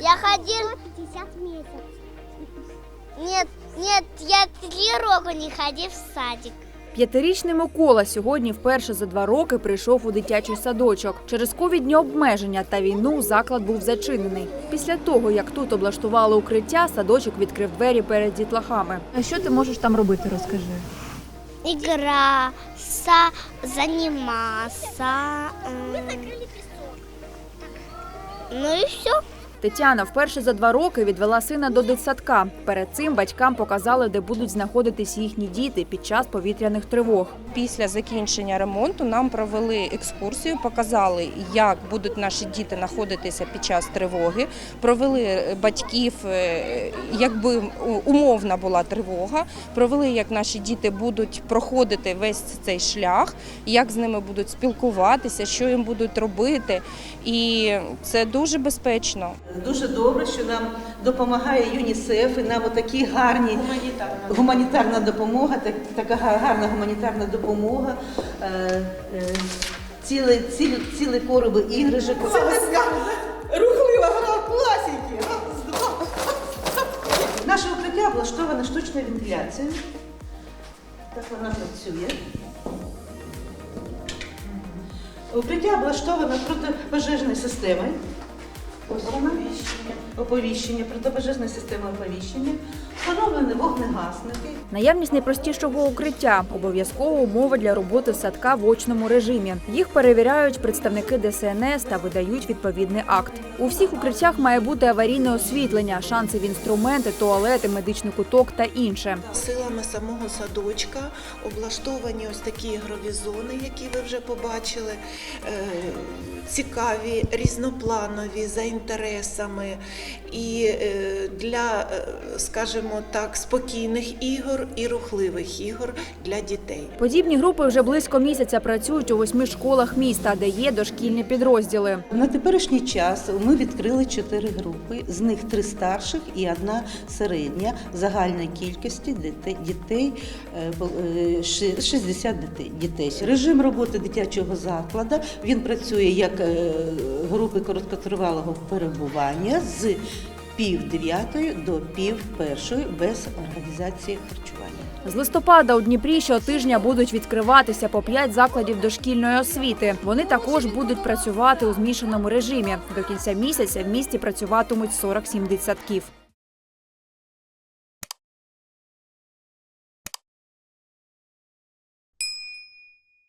Я ходил... 50 месяцев. Нет, нет, я три року не ходил в садик. П'ятирічний Микола сьогодні вперше за два роки прийшов у дитячий садочок. Через ковідні обмеження та війну заклад був зачинений. Після того, як тут облаштували укриття, садочок відкрив двері перед дітлахами. А що ти можеш там робити? Розкажи. Играться, заниматься. м. Ну и все. Тетяна вперше за два роки відвела сина до дитсадка. Перед цим батькам показали, де будуть знаходитись їхні діти під час повітряних тривог. Після закінчення ремонту нам провели екскурсію, показали, як будуть наші діти знаходитися під час тривоги. Провели батьків, е, якби умовна була тривога. Провели, як наші діти будуть проходити весь цей шлях, як з ними будуть спілкуватися, що їм будуть робити. І це дуже безпечно. Дуже добре, що нам допомагає ЮНІСЕФ і нам отакі гарні гуманітарна допомога, так, така гарна гуманітарна допомога. Е, е, цілі, цілі, цілі короби іграшок. Рухлива гра. Раз, два. Наше укриття облаштоване штучною вентиляцією. Так вона працює. Укриття облаштоване протипожежною системою. Ось вона. Оповіщення, протипожежна система оповіщення. Встановлені вогнегасники. Наявність найпростішого укриття обов'язкова умова для роботи садка в очному режимі. Їх перевіряють представники ДСНС та видають відповідний акт. У всіх укриттях має бути аварійне освітлення, шансові інструменти, туалети, медичний куток та інше. Силами самого садочка облаштовані ось такі ігрові зони, які ви вже побачили, е, цікаві, різнопланові за інтересами і е, для, е, скажімо так, спокійних ігор і рухливих ігор для дітей. Подібні групи вже близько місяця працюють у восьми школах міста, де є дошкільні підрозділи. На теперішній час ми відкрили чотири групи, з них три старших і одна середня загальної кількості дітей, дітей е, бо- ши- 60 дітей-. Режим роботи дитячого закладу він працює як групи короткотривалого перебування з пів дев'ятої до пів першої без організації харчування. З листопада у Дніпрі щотижня будуть відкриватися по п'ять закладів дошкільної освіти. Вони також будуть працювати у змішаному режимі. До кінця місяця в місті працюватимуть 47 дитсадків.